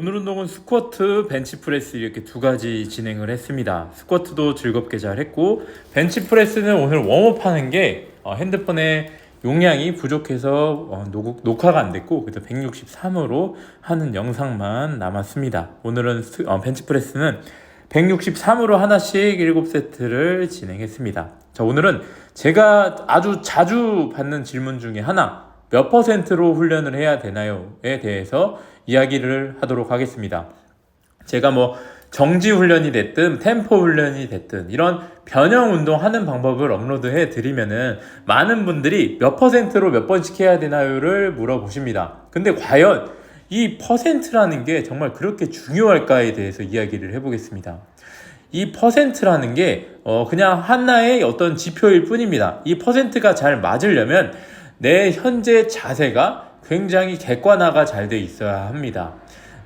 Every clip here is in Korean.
오늘 운동은 스쿼트, 벤치프레스 이렇게 두 가지 진행을 했습니다. 스쿼트도 즐겁게 잘 했고 벤치프레스는 오늘 웜업 하는 게 어, 핸드폰에 용량이 부족해서 어, 녹, 녹화가 안 됐고 그래서 163으로 하는 영상만 남았습니다. 오늘은 스- 어, 벤치프레스는 163으로 하나씩 7세트를 진행했습니다. 자, 오늘은 제가 아주 자주 받는 질문 중에 하나, 몇 퍼센트로 훈련을 해야 되나요?에 대해서 이야기를 하도록 하겠습니다. 제가 뭐 정지 훈련이 됐든 템포 훈련이 됐든 이런 변형 운동 하는 방법을 업로드해 드리면은 많은 분들이 몇 퍼센트로 몇 번씩 해야 되나요를 물어보십니다. 근데 과연 이 퍼센트라는 게 정말 그렇게 중요할까에 대해서 이야기를 해보겠습니다. 이 퍼센트라는 게 어, 그냥 하나의 어떤 지표일 뿐입니다. 이 퍼센트가 잘 맞으려면 내 현재 자세가 굉장히 객관화가 잘 돼 있어야 합니다.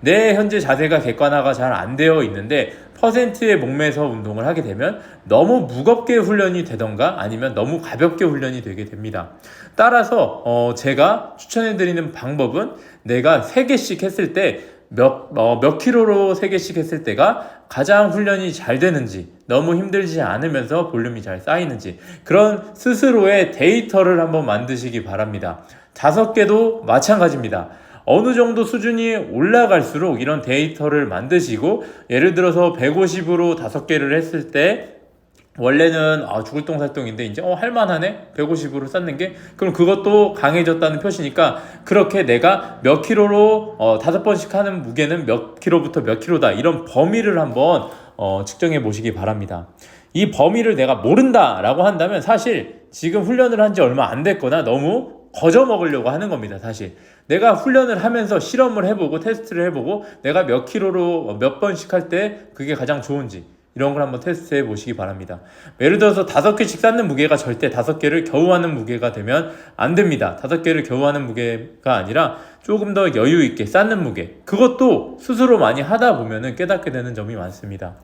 내 현재 자세가 객관화가 잘 안 되어 있는데 퍼센트의 목매서 운동을 하게 되면 너무 무겁게 훈련이 되던가 아니면 너무 가볍게 훈련이 되게 됩니다. 따라서 어, 제가 추천해 드리는 방법은 내가 3개씩 했을 때 몇, 어, 몇 킬로로 3개씩 했을 때가 가장 훈련이 잘 되는지, 너무 힘들지 않으면서 볼륨이 잘 쌓이는지, 그런 스스로의 데이터를 한번 만드시기 바랍니다. 다섯 개도 마찬가지입니다. 어느 정도 수준이 올라갈수록 이런 데이터를 만드시고, 예를 들어서 150으로 다섯 개를 했을 때, 원래는 아 죽을 똥살똥인데 이제 어 할만하네 150으로 쌓는 게 그럼 그것도 강해졌다는 표시니까 그렇게 내가 몇 킬로로 어 다섯 번씩 하는 무게는 몇 킬로부터 몇 킬로다 이런 범위를 한번 어 측정해 보시기 바랍니다. 이 범위를 내가 모른다라고 한다면 사실 지금 훈련을 한 지 얼마 안 됐거나 너무 거저 먹으려고 하는 겁니다, 사실. 내가 훈련을 하면서 실험을 해보고 테스트를 해보고 내가 몇 킬로로 몇 번씩 할 때 그게 가장 좋은지 이런 걸 한번 테스트해 보시기 바랍니다. 예를 들어서 다섯 개씩 쌓는 무게가 절대 다섯 개를 겨우 하는 무게가 되면 안 됩니다. 다섯 개를 겨우 하는 무게가 아니라 조금 더 여유 있게 쌓는 무게. 그것도 스스로 많이 하다 보면은 깨닫게 되는 점이 많습니다.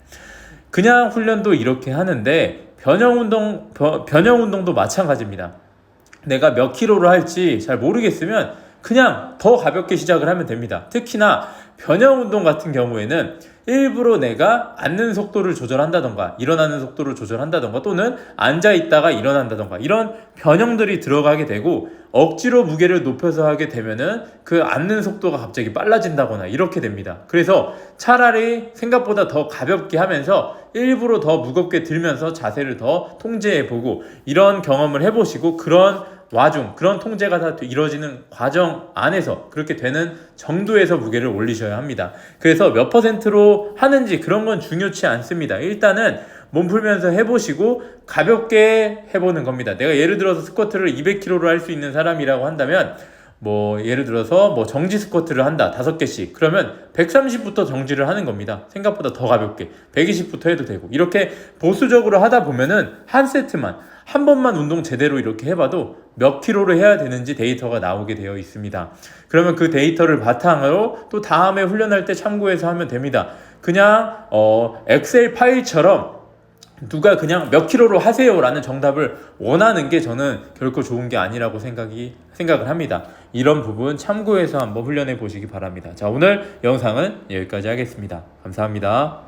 그냥 훈련도 이렇게 하는데 변형 운동 변- 변형 운동도 마찬가지입니다. 내가 몇 킬로를 할지 잘 모르겠으면 그냥 더 가볍게 시작을 하면 됩니다. 특히나 변형 운동 같은 경우에는 일부러 내가 앉는 속도를 조절한다던가 일어나는 속도를 조절한다던가 또는 앉아 있다가 일어난다던가 이런 변형들이 들어가게 되고 억지로 무게를 높여서 하게 되면은 그 앉는 속도가 갑자기 빨라진다거나 이렇게 됩니다. 그래서 차라리 생각보다 더 가볍게 하면서 일부러 더 무겁게 들면서 자세를 더 통제해 보고 이런 경험을 해 보시고 그런 와중 그런 통제가 다 이루어지는 과정 안에서 그렇게 되는 정도에서 무게를 올리셔야 합니다. 그래서 몇 퍼센트로 하는지 그런 건 중요치 않습니다. 일단은 몸 풀면서 해보시고 가볍게 해보는 겁니다. 내가 예를 들어서 스쿼트를 200kg로 할 수 있는 사람이라고 한다면 뭐 예를 들어서 뭐 정지 스쿼트를 한다 다섯 개씩 그러면 130부터 정지를 하는 겁니다 생각보다 더 가볍게 120부터 해도 되고 이렇게 보수적으로 하다 보면은 한 세트만 한 번만 운동 제대로 이렇게 해봐도 몇 킬로를 해야 되는지 데이터가 나오게 되어 있습니다 그러면 그 데이터를 바탕으로 또 다음에 훈련할 때 참고해서 하면 됩니다 그냥 어 엑셀 파일처럼 누가 그냥 몇 킬로로 하세요라는 정답을 원하는 게 저는 결코 좋은 게 아니라고 생각이 생각을 합니다. 이런 부분 참고해서 한번 훈련해 보시기 바랍니다. 자, 오늘 영상은 여기까지 하겠습니다. 감사합니다.